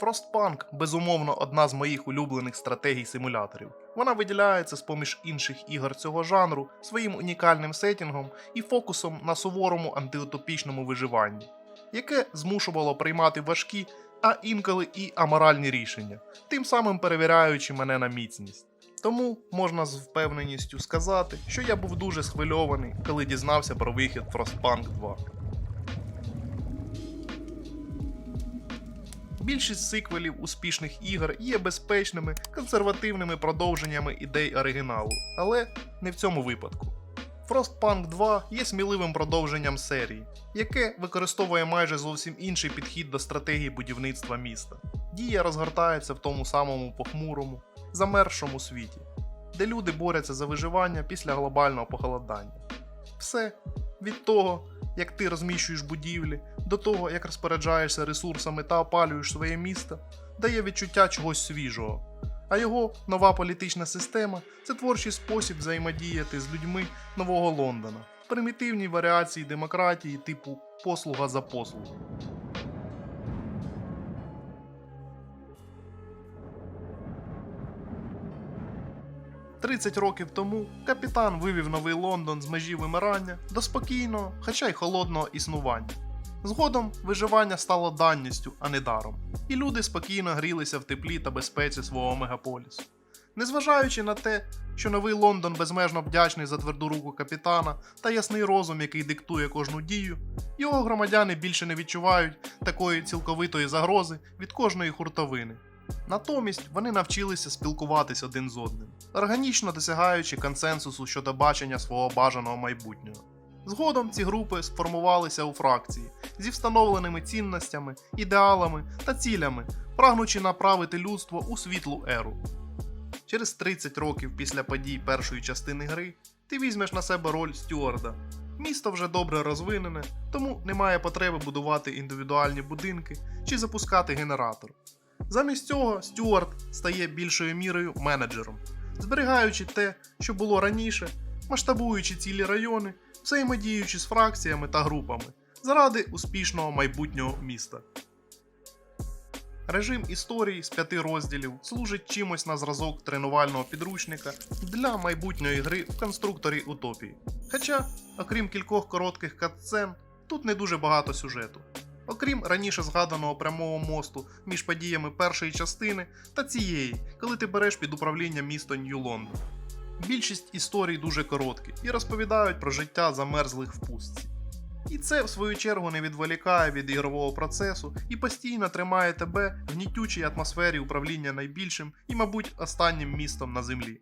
Frostpunk безумовно одна з моїх улюблених стратегій симуляторів. Вона виділяється з поміж інших ігор цього жанру своїм унікальним сетінгом і фокусом на суворому антиутопічному виживанні, яке змушувало приймати важкі, а інколи і аморальні рішення, тим самим перевіряючи мене на міцність. Тому можна з впевненістю сказати, що я був дуже схвильований, коли дізнався про вихід Frostpunk 2. Більшість сиквелів успішних ігор є безпечними, консервативними продовженнями ідей оригіналу, але не в цьому випадку. Frostpunk 2 є сміливим продовженням серії, яке використовує майже зовсім інший підхід до стратегії будівництва міста. Дія розгортається в тому самому похмурому, замерзшому світі, де люди борються за виживання після глобального похолодання. Все від того, як ти розміщуєш будівлі, до того, як розпоряджаєшся ресурсами та опалюєш своє місто, дає відчуття чогось свіжого. А його нова політична система це творчий спосіб взаємодіяти з людьми нового Лондона, примітивні варіації демократії типу послуга за послугу. Тридцять років тому капітан вивів новий Лондон з межі вимирання до спокійного, хоча й холодного існування. Згодом виживання стало данністю, а не даром, і люди спокійно грілися в теплі та безпеці свого мегаполісу. Незважаючи на те, що новий Лондон безмежно вдячний за тверду руку капітана та ясний розум, який диктує кожну дію, його громадяни більше не відчувають такої цілковитої загрози від кожної хуртовини. Натомість вони навчилися спілкуватись один з одним, органічно досягаючи консенсусу щодо бачення свого бажаного майбутнього. Згодом ці групи сформувалися у фракції зі встановленими цінностями, ідеалами та цілями, прагнучи направити людство у світлу еру. Через 30 років після подій першої частини гри ти візьмеш на себе роль стюарда. Місто вже добре розвинене, тому немає потреби будувати індивідуальні будинки чи запускати генератор. Замість цього Стюарт стає більшою мірою менеджером, зберігаючи те, що було раніше, масштабуючи цілі райони, взаємодіючи з фракціями та групами заради успішного майбутнього міста. Режим історії з п'яти розділів служить чимось на зразок тренувального підручника для майбутньої гри в конструкторі Утопії. Хоча, окрім кількох коротких катсцен, тут не дуже багато сюжету. Окрім раніше згаданого прямого мосту між подіями першої частини та цієї, коли ти береш під управління місто Нью-Лондон. Більшість історій дуже короткі і розповідають про життя замерзлих в пустці. І це, в свою чергу, не відволікає від ігрового процесу і постійно тримає тебе в гнітючій атмосфері управління найбільшим і, мабуть, останнім містом на землі.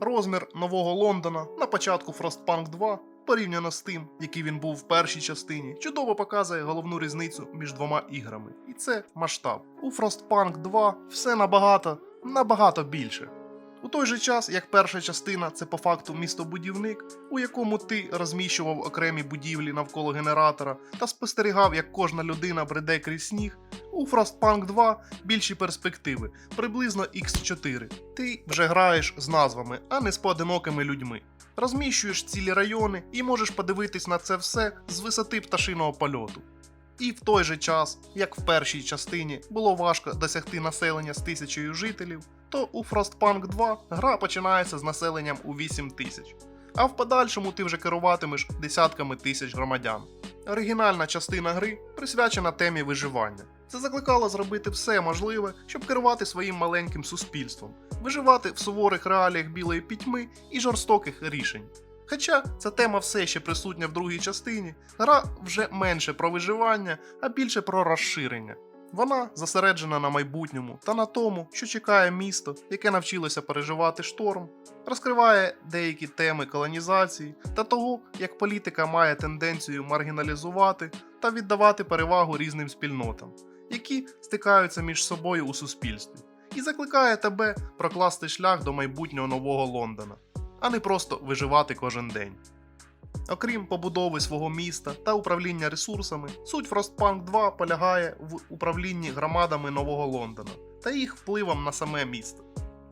Розмір нового Лондона на початку Frostpunk 2 порівняно з тим, який він був в першій частині, чудово показує головну різницю між двома іграми. І це масштаб. У Frostpunk 2 все набагато, набагато більше. У той же час, як перша частина це по факту містобудівник, у якому ти розміщував окремі будівлі навколо генератора та спостерігав, як кожна людина бреде крізь сніг, у Frostpunk 2 більші перспективи, приблизно X4. Ти вже граєш з назвами, а не з поодинокими людьми. Розміщуєш цілі райони і можеш подивитись на це все з висоти пташиного польоту. І в той же час, як в першій частині було важко досягти населення з тисячею жителів, то у Frostpunk 2 гра починається з населенням у 8 тисяч, а в подальшому ти вже керуватимеш десятками тисяч громадян. Оригінальна частина гри присвячена темі виживання. Це закликало зробити все можливе, щоб керувати своїм маленьким суспільством, виживати в суворих реаліях білої пітьми і жорстоких рішень. Хоча ця тема все ще присутня в другій частині, гра вже менше про виживання, а більше про розширення. Вона зосереджена на майбутньому та на тому, що чекає місто, яке навчилося переживати шторм, розкриває деякі теми колонізації та того, як політика має тенденцію маргіналізувати та віддавати перевагу різним спільнотам, які стикаються між собою у суспільстві, і закликає тебе прокласти шлях до майбутнього нового Лондона, а не просто виживати кожен день. Окрім побудови свого міста та управління ресурсами, суть Frostpunk 2 полягає в управлінні громадами Нового Лондона та їх впливом на саме місто.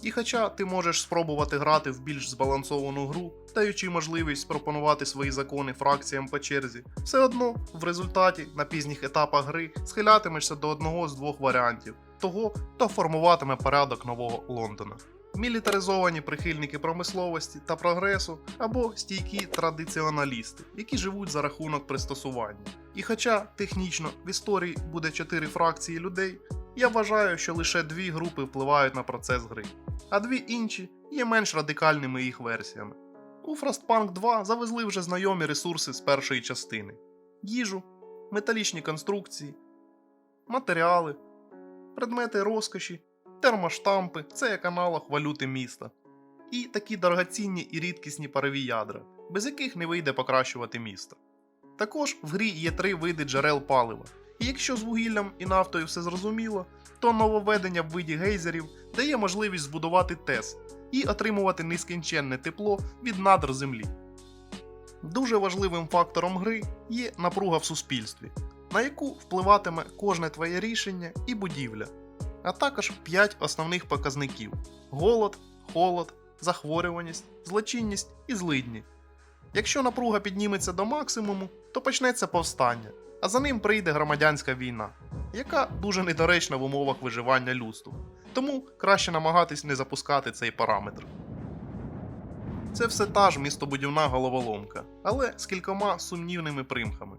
І хоча ти можеш спробувати грати в більш збалансовану гру, даючи можливість пропонувати свої закони фракціям по черзі, все одно в результаті на пізніх етапах гри схилятимешся до одного з двох варіантів того, хто формуватиме порядок нового Лондона. Мілітаризовані прихильники промисловості та прогресу або стійкі традиціоналісти, які живуть за рахунок пристосування. І хоча технічно в історії буде чотири фракції людей, я вважаю, що лише дві групи впливають на процес гри, а дві інші є менш радикальними їх версіями. У Frostpunk 2 завезли вже знайомі ресурси з першої частини: їжу, металічні конструкції, матеріали, предмети розкоші, термоштампи, це як аналог валюти міста, і такі дорогоцінні і рідкісні парові ядра, без яких не вийде покращувати місто. Також в грі є три види джерел палива. І якщо з вугіллям і нафтою все зрозуміло, то нововведення в виді гейзерів дає можливість збудувати ТЕС і отримувати нескінченне тепло від надр землі. Дуже важливим фактором гри є напруга в суспільстві, на яку впливатиме кожне твоє рішення і будівля, а також 5 основних показників: голод, холод, захворюваність, злочинність і злидні. Якщо напруга підніметься до максимуму, то почнеться повстання, а за ним прийде громадянська війна, яка дуже недоречна в умовах виживання людству. Тому краще намагатись не запускати цей параметр. Це все та ж містобудівна головоломка, але з кількома сумнівними примхами.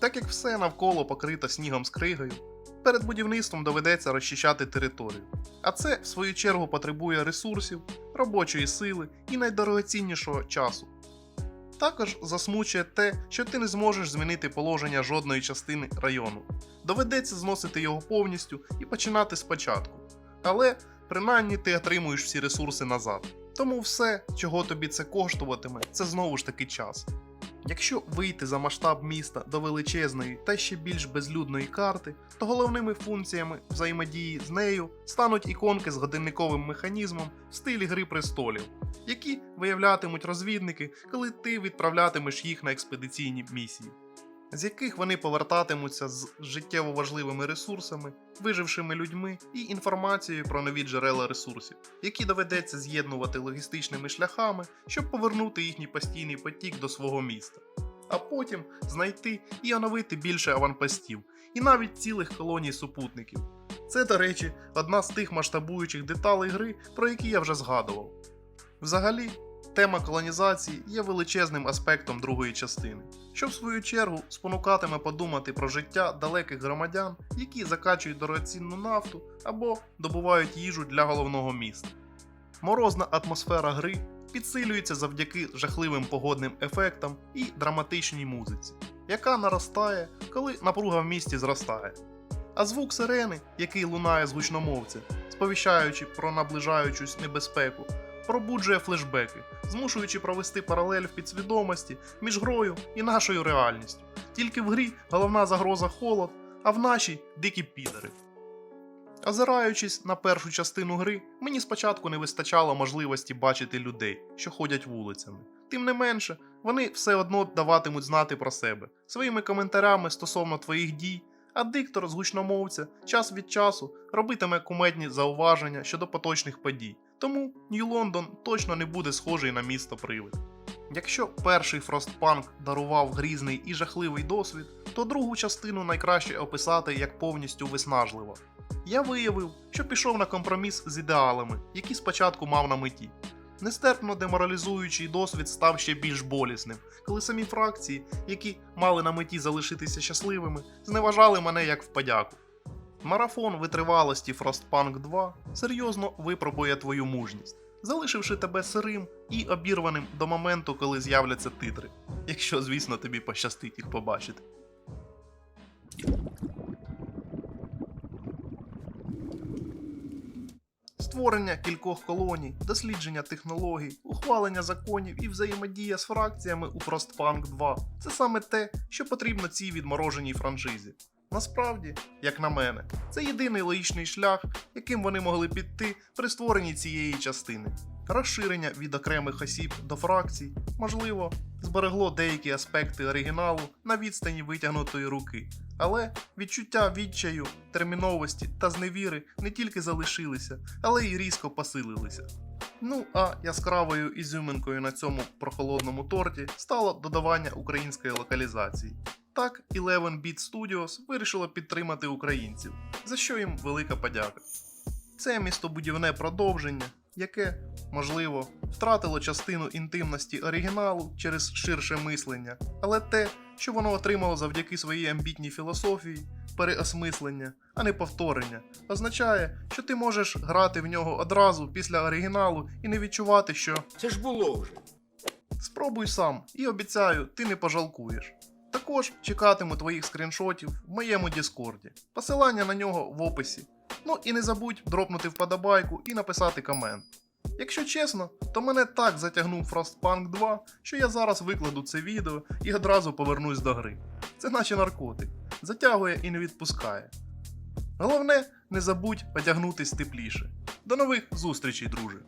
Так як все навколо покрито снігом з кригою, перед будівництвом доведеться розчищати територію. А це, в свою чергу, потребує ресурсів, робочої сили і найдорогоціннішого часу. Також засмучує те, що ти не зможеш змінити положення жодної частини району. Доведеться зносити його повністю і починати спочатку. Але принаймні ти отримуєш всі ресурси назад. Тому все, чого тобі це коштуватиме, це знову ж таки час. Якщо вийти за масштаб міста до величезної та ще більш безлюдної карти, то головними функціями взаємодії з нею стануть іконки з годинниковим механізмом в стилі Гри престолів, які виявлятимуть розвідники, коли ти відправлятимеш їх на експедиційні місії, з яких вони повертатимуться з життєво важливими ресурсами, вижившими людьми і інформацією про нові джерела ресурсів, які доведеться з'єднувати логістичними шляхами, щоб повернути їхній постійний потік до свого міста, а потім знайти і оновити більше аванпостів, і навіть цілих колоній супутників. Це, до речі, одна з тих масштабуючих деталей гри, про які я вже згадував. Взагалі, тема колонізації є величезним аспектом другої частини, що в свою чергу спонукатиме подумати про життя далеких громадян, які закачують дорогоцінну нафту або добувають їжу для головного міста. Морозна атмосфера гри підсилюється завдяки жахливим погодним ефектам і драматичній музиці, яка наростає, коли напруга в місті зростає. А звук сирени, який лунає з гучномовця, сповіщаючи про наближаючусь небезпеку, пробуджує флешбеки, змушуючи провести паралель в підсвідомості між грою і нашою реальністю. Тільки в грі головна загроза холод, а в нашій дикі підери. Озираючись на першу частину гри, мені спочатку не вистачало можливості бачити людей, що ходять вулицями. Тим не менше, вони все одно даватимуть знати про себе своїми коментарями стосовно твоїх дій, а диктор з гучномовця час від часу робитиме кумедні зауваження щодо поточних подій. Тому Нью Лондон точно не буде схожий на місто привид. Якщо перший Frostpunk дарував грізний і жахливий досвід, то другу частину найкраще описати як повністю виснажливо. Я виявив, що пішов на компроміс з ідеалами, які спочатку мав на меті. Нестерпно деморалізуючий досвід став ще більш болісним, коли самі фракції, які мали на меті залишитися щасливими, зневажали мене як в подяку. Марафон витривалості Frostpunk 2 серйозно випробує твою мужність, залишивши тебе сирим і обірваним до моменту, коли з'являться титри, якщо, звісно, тобі пощастить їх побачити. Створення кількох колоній, дослідження технологій, ухвалення законів і взаємодія з фракціями у Frostpunk 2 це саме те, що потрібно цій відмороженій франшизі. Насправді, як на мене, це єдиний логічний шлях, яким вони могли піти при створенні цієї частини. розширення від окремих осіб до фракцій, можливо, зберегло деякі аспекти оригіналу на відстані витягнутої руки. Але відчуття відчаю, терміновості та зневіри не тільки залишилися, але й різко посилилися. Ну а яскравою ізюминкою на цьому прохолодному торті стало додавання української локалізації. Так, 11-Bit Studios вирішило підтримати українців, за що їм велика подяка. Це містобудівне продовження, яке, можливо, втратило частину інтимності оригіналу через ширше мислення, але те, що воно отримало завдяки своїй амбітній філософії, переосмислення, а не повторення, означає, що ти можеш грати в нього одразу після оригіналу і не відчувати, що Це ж було вже. Спробуй сам і обіцяю, ти не пожалкуєш. Також чекатиму твоїх скріншотів в моєму Діскорді. Посилання на нього в описі. Ну і не забудь дропнути вподобайку і написати комент. Якщо чесно, то мене так затягнув Frostpunk 2, що я зараз викладу це відео і одразу повернусь до гри. Це наче наркотик. Затягує і не відпускає. Головне, не забудь одягнутись тепліше. До нових зустрічей, друже!